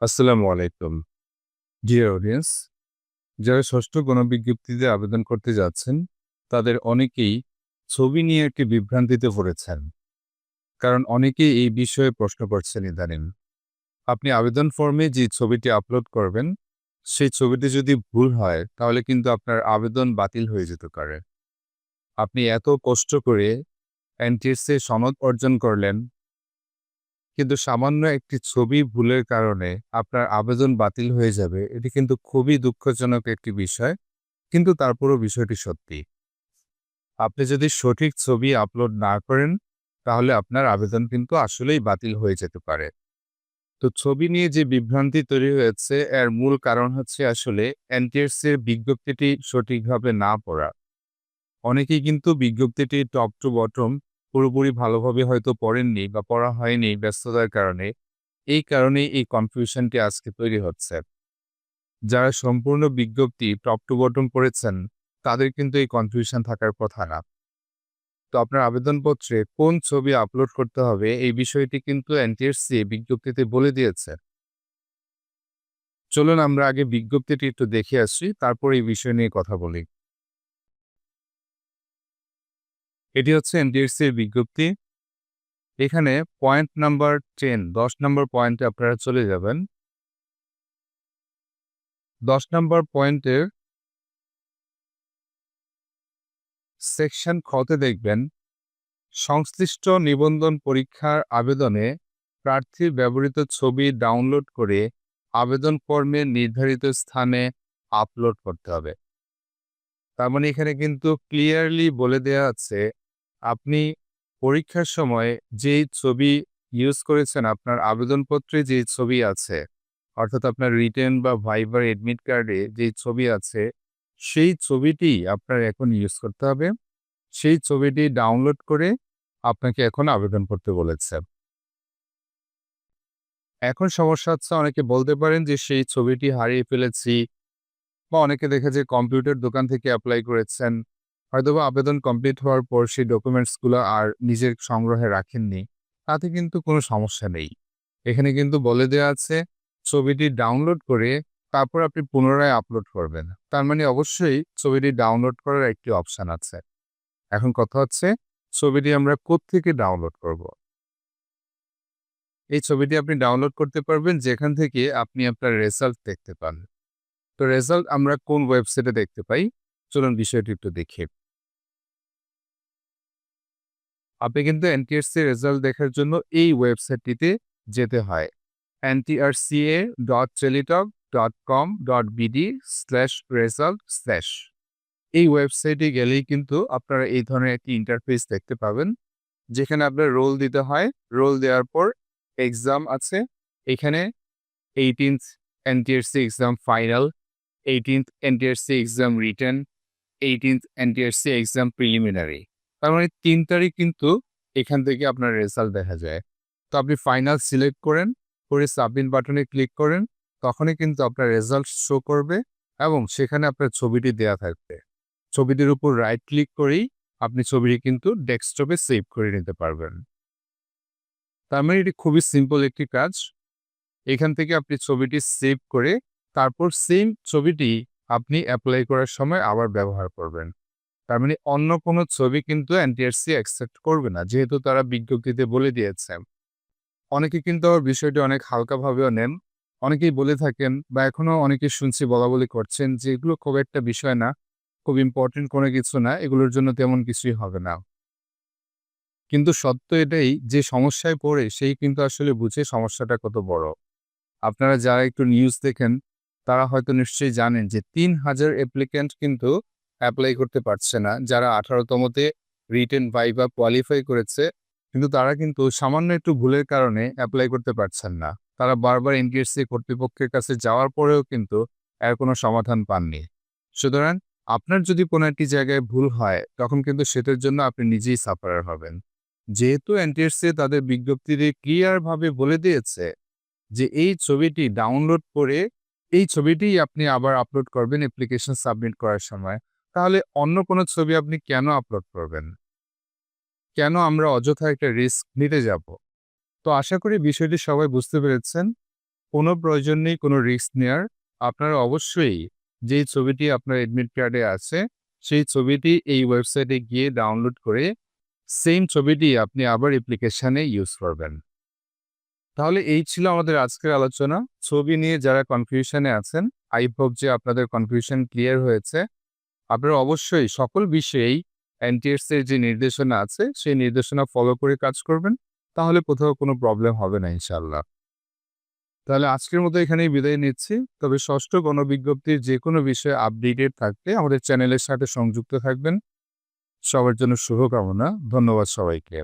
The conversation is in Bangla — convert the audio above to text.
আসসালামু আলাইকুম। ডিয়ার অডিয়েন্স যারা ষষ্ঠ গণবিজ্ঞপ্তিতে আবেদন করতে যাচ্ছেন, তাদের অনেকেই ছবি নিয়ে একটি বিভ্রান্তিতে পড়েছেন। কারণ অনেকেই এই বিষয়ে প্রশ্ন করছেন ইদানিং। আপনি আবেদন ফর্মে যে ছবিটি আপলোড করবেন, সেই ছবিটি যদি ভুল হয়, তাহলে কিন্তু আপনার আবেদন বাতিল হয়ে যেতে পারে। আপনি এত কষ্ট করে এনটিএসএ সনদ অর্জন করলেন কিন্তু সামান্য একটি ছবি ভুলের কারণে আপনার আবেদন বাতিল হয়ে যাবে। এটি কিন্তু খুবই দুঃখজনক একটি বিষয়, কিন্তু তারপরও বিষয়টি সত্যি। আপনি যদি সঠিক ছবি আপলোড না করেন, তাহলে আপনার আবেদন কিন্তু আসলেই বাতিল হয়ে যেতে পারে। তো ছবি নিয়ে যে বিভ্রান্তি তৈরি হয়েছে, এর মূল কারণ হচ্ছে আসলে এনটিএস এর বিজ্ঞপ্তিটি সঠিকভাবে না পড়া। অনেকেই কিন্তু বিজ্ঞপ্তিটি টপ টু বটম পুরোপুরি ভালোভাবে হয়তো পড়েননি বা পড়া হয়নি ব্যস্ততার কারণে। এই কারণেই এই কনফিউশনটি আজকে তৈরি হচ্ছে। যারা সম্পূর্ণ বিজ্ঞপ্তি টপ টু বটম পড়েছেন, তাদের কিন্তু এই কনফিউশন থাকার কথা না। তো আপনার আবেদনপত্রে কোন ছবি আপলোড করতে হবে এই বিষয়টি কিন্তু এনটিএসসি বিজ্ঞপ্তিতে বলে দিয়েছে। চলুন আমরা আগে বিজ্ঞপ্তিটি একটু দেখে আসি, তারপর এই বিষয় নিয়ে কথা বলি। এটি হচ্ছে এনটিএসসি এর বিজ্ঞপ্তি। এখানে পয়েন্ট নাম্বার টেন দশ নম্বর পয়েন্টে আপনারা চলে যাবেন। দশ নম্বর পয়েন্টের সেকশন খতে দেখবেন, সংশ্লিষ্ট নিবন্ধন পরীক্ষার আবেদনে প্রার্থীর ব্যবহৃত ছবি ডাউনলোড করে আবেদন ফর্মে নির্ধারিত স্থানে আপলোড করতে হবে। তার মানে এখানে কিন্তু ক্লিয়ারলি বলে দেওয়া আছে আপনি পরীক্ষার সময় যেই ছবি ইউজ করেছেন, আপনার আবেদনপত্রে যে ছবি আছে, অর্থাৎ আপনার রিটেন বা ভাইবার এডমিট কার্ডে যে ছবি আছে, সেই ছবিটি আপনার এখন ইউজ করতে হবে। সেই ছবিটি ডাউনলোড করে আপনাকে এখন আবেদন করতে বলেছে। এখন সমস্যা হচ্ছে, অনেকে বলতে পারেন যে সেই ছবিটি হারিয়ে ফেলেছি, বা অনেকে দেখে যে কম্পিউটার দোকান থেকে অ্যাপ্লাই করেছেন। হয়তোবা আবেদন কমপ্লিট হওয়ার পর সেই ডকুমেন্টসগুলো আর নিজের সংগ্রহে রাখেননি, তাতে কিন্তু কোনো সমস্যা নেই। এখানে কিন্তু বলে দেওয়া আছে, ছবিটি ডাউনলোড করে তারপর আপনি পুনরায় আপলোড করবেন। তার মানে অবশ্যই ছবিটি ডাউনলোড করার একটি অপশান আছে। এখন কথা হচ্ছে, ছবিটি আমরা থেকে ডাউনলোড করব। এই ছবিটি আপনি ডাউনলোড করতে পারবেন যেখান থেকে আপনি আপনার রেজাল্ট দেখতে পান। তো রেজাল্ট আমরা কোন ওয়েবসাইটে দেখতে পাই? চলুন বিষয়টি একটু দেখি। আপনি কিন্তু এনটিআরসি রেজাল্ট দেখার জন্য এই ওয়েবসাইটটিতে যেতে হয়। NTRCA dot Teletalk dot com dot BD slash result slash এই ওয়েবসাইটে গেলেই কিন্তু আপনারা এই ধরনের একটি ইন্টারফেস দেখতে পাবেন, যেখানে আপনার রোল দিতে হয়। রোল দেওয়ার পর এক্সাম আছে, এখানে eighteenth NTRC exam final eighteenth NTRC exam written eighteenth NTRC exam preliminary তার মানে তিন তারিখ কিন্তু এখান থেকে আপনার রেজাল্ট দেখা যায়। তো আপনি ফাইনাল সিলেক্ট করেন, করে সাবমিট বাটনে ক্লিক করেন, তখনই কিন্তু আপনার রেজাল্ট শো করবে এবং সেখানে আপনার ছবিটি দেয়া থাকবে। ছবিটির উপর রাইট ক্লিক করেই আপনি ছবিটি কিন্তু ডেস্কটপে সেভ করে নিতে পারবেন। তার মানে এটি খুবই সিম্পল একটি কাজ। এখান থেকে আপনি ছবিটি সেভ করে তারপর সেম ছবিটি আপনি অ্যাপ্লাই করার সময় আবার ব্যবহার করবেন। তার মানে অন্য কোনো ছবি কিন্তু এনটিআরসি অ্যাকসেপ্ট করবে না, যেহেতু তারা বিজ্ঞপ্তিতে বলে দিয়েছে। অনেকে কিন্তু আবার বিষয়টি অনেক হালকাভাবেও নেন। অনেকেই বলে থাকেন বা এখনও অনেকে শুনছি বলা বলি করছেন যে এগুলো খুব একটা বিষয় না, খুব ইম্পর্টেন্ট কোনো কিছু না, এগুলোর জন্য তেমন কিছুই হবে না। কিন্তু সত্য এটাই যে সমস্যায় পড়ে সেই কিন্তু আসলে বুঝে সমস্যাটা কত বড়। আপনারা যারা একটু নিউজ দেখেন, তারা হয়তো নিশ্চয়ই জানেন যে তিন হাজার অ্যাপ্লিক্যান্ট কিন্তু অ্যাপ্লাই করতে পারছে না। যারা আঠারোতমতে রিটেন ভাইবা কোয়ালিফাই করেছে, কিন্তু তারা কিন্তু সামান্য একটু ভুলের কারণে অ্যাপ্লাই করতে পারছেন না। তারা বারবার এনটিএসসি কর্তৃপক্ষের কাছে যাওয়ার পরেও কিন্তু এর কোনো সমাধান পাননি। সুতরাং আপনার যদি কোনো একটি জায়গায় ভুল হয়, তখন কিন্তু সেটার জন্য আপনি নিজেই সাফারার হবেন। যেহেতু এনটিএসসি তাদের বিজ্ঞপ্তিতে ক্লিয়ারভাবে বলে দিয়েছে যে এই ছবিটি ডাউনলোড করে, এই ছবিটিই আপনি আবার আপলোড করবেন অ্যাপ্লিকেশন সাবমিট করার সময়। তাহলে অন্য কোনো ছবি আপনি কেন আপলোড করবেন? কেন আমরা অযথা একটা রিস্ক নিতে যাব? তো আশা করি বিষয়টি সবাই বুঝতে পেরেছেন। কোনো প্রয়োজন নেই, কোনো রিস্ক নেওয়ার আপনারা অবশ্যই যেই ছবিটি আপনার এডমিট কার্ডে আছে, সেই ছবিটি এই ওয়েবসাইটে গিয়ে ডাউনলোড করে সেম ছবিটি আপনি আবার অ্যাপ্লিকেশানে ইউজ করবেন। তাহলে এই ছিল আমাদের আজকের আলোচনা। ছবি নিয়ে যারা কনফিউশনে আছেন আই হোপ যে আপনাদের কনফিউশন ক্লিয়ার হয়েছে। আপনারা অবশ্যই সকল বিষয়েই এনটিএসের যে নির্দেশনা আছে, সেই নির্দেশনা ফলো করে কাজ করবেন। তাহলে কোথাও কোনো প্রবলেম হবে না ইনশাল্লাহ তাহলে আজকের মতো এখানেই বিদায় নিচ্ছি। তবে ষষ্ঠ গণবিজ্ঞপ্তির যে কোনো বিষয়ে আপডেটেড থাকতে আমাদের চ্যানেলের সাথে সংযুক্ত থাকবেন। সবার জন্য শুভকামনা। ধন্যবাদ সবাইকে।